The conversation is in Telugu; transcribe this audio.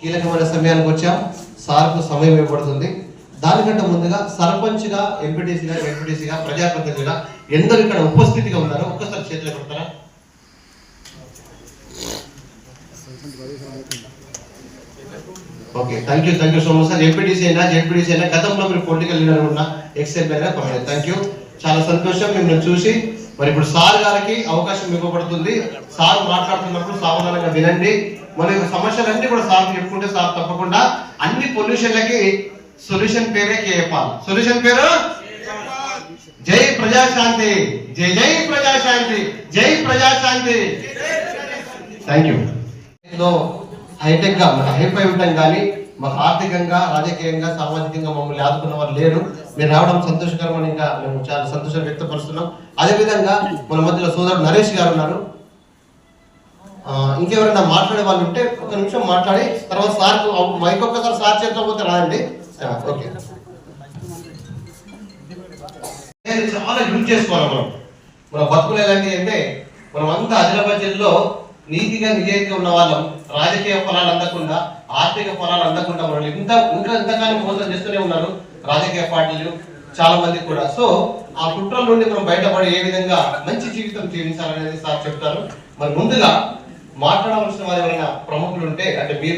కీలకమైన సమయానికి వచ్చాం. సార్కు సమయం ఇవ్వబడుతుంది. దానికంటే ముందుగా సర్పంచ్గా ఎంపీటీసీగా ఎంపీటీసీగా ప్రజాప్రతినిధిగా ఎందరు ఇక్కడ ఉపస్థితిగా ఉన్నారో ఒక్కసారి చేతిలో కొడతారా? Okay thank you thank you so much sir MPTC అయినా జెడ్పీటీసీ అయినా గతంలో మీరు పొలిటికల్ లీడర్ ఉన్న ఎక్స్ఎల్ అయినా థ్యాంక్ యూ చాలా సంతోషం. మిమ్మల్ని చూసి మరి ఇప్పుడు సార్ గారికి అవకాశం ఇవ్వబడుతుంది. సార్ మాట్లాడుతున్నప్పుడు సావధానంగా వినండి. మన యొక్క సమస్యలన్నీ కూడా సార్ చెప్పుకుంటే సార్ తప్పకుండా అన్ని పొల్యూషన్లకి సొల్యూషన్ పేరే కేపాల్ సొల్యూషన్ పేరు? జై ప్రజాశాంతి. జై జై ప్రజాశాంతి. జై ప్రజాశాంతి. థ్యాంక్ యూ హైటెక్గా మన హైఫై ఉంటాం కానీ మాకు ఆర్థికంగా రాజకీయంగా సామాజికంగా మమ్మల్ని ఆదుకున్న వారు లేరు. మీరు రావడం సంతోషకరమని ఇంకా మేము చాలా సంతోషం వ్యక్తపరుస్తున్నాం. అదేవిధంగా మన మధ్యలో సోదరుడు నరేష్ గారు ఉన్నారు. ఇంకెవరైనా మాట్లాడే వాళ్ళు ఉంటే ఒక నిమిషం మాట్లాడి తర్వాత సార్ మైక్ ఒక్కసారి సార్ చేతిలో పోతే రాదండి ఓకే. నేను చాలా యూజ్ చేసుకోవాలి మనం. మన బతుకులు ఎలాంటివి అంటే మనం అంతా ఆదిలాబాద్ జిల్లాలో నీతిగా నిజాయితీగా ఉన్న వాళ్ళం రాజకీయ ఫలాలు అందకుండా ఆర్థిక ఫలాలు అందకుండా వాళ్ళు ఇంత ఇంకా ఇంతకాలం మోసం చేస్తూనే ఉన్నారు రాజకీయ పార్టీలు చాలా మంది కూడా. సో ఆ కుట్రల నుండి మనం బయటపడి ఏ విధంగా మంచి జీవితం జీవించాలనేది సార్ చెప్తారు. మరి ముందుగా మాట్లాడవలసిన వారు ఎవరైనా ప్రముఖులు ఉంటే అంటే మీరు